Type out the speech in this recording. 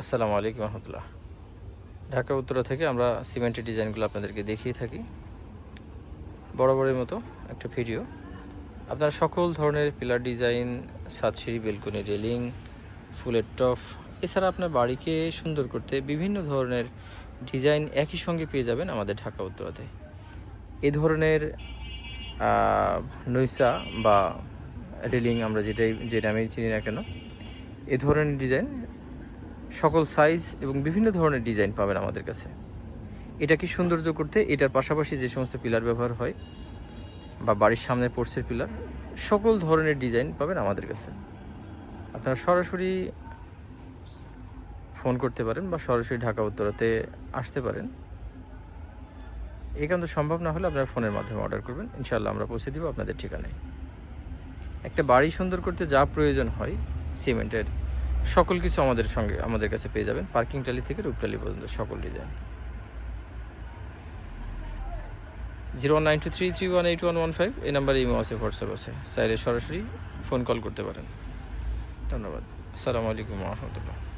আসসালামু আলাইকুম রহমতুল্লাহ। ঢাকা উত্তরা থেকে আমরা সিমেন্টের ডিজাইনগুলো আপনাদেরকে দেখিয়ে থাকি। বরাবরের মতো একটা ভিডিও। আপনারা সকল ধরনের পিলার ডিজাইন সাতসিঁড়ি বেলকনি, রেলিং, ফুলের টপ, এছাড়া আপনার বাড়িকে সুন্দর করতে বিভিন্ন ধরনের ডিজাইন একই সঙ্গে পেয়ে যাবেন আমাদের ঢাকা উত্তরাতে। এ ধরনের নৈসা বা রেলিং আমরা যেটাই যে নামেই চিনি না কেন, এ ধরনের ডিজাইন সকল সাইজ এবং বিভিন্ন ধরনের ডিজাইন পাবেন আমাদের কাছে। এটাকে সৌন্দর্য করতে? এটার পাশাপাশি যে সমস্ত পিলার ব্যবহার হয় বা বাড়ির সামনে পোর্সের পিলার সকল ধরনের ডিজাইন পাবেন আমাদের কাছে। আপনারা সরাসরি ফোন করতে পারেন বা সরাসরি ঢাকা উত্তরাতে আসতে পারেন। একান্ত সম্ভব না হলে আপনারা ফোনের মাধ্যমে অর্ডার করবেন। ইনশাল্লাহ আমরা পৌঁছে দিব আপনাদের ঠিকানায়। একটা বাড়ি সুন্দর করতে যা প্রয়োজন হয় সিমেন্টের সকল কিছু আমাদের সঙ্গে, আমাদের কাছে পেয়ে যাবেন। পার্কিং টালি থেকে রূপটালি পর্যন্ত সকল design. Zero one nine two three three one eight one one five, এই নাম্বারে ইমো আছে, হোয়াটসঅ্যাপ আছে। চাইলে সরাসরি ফোন কল করতে পারেন। ধন্যবাদ। আসসালামু আলাইকুম রহমতুল্লাহ।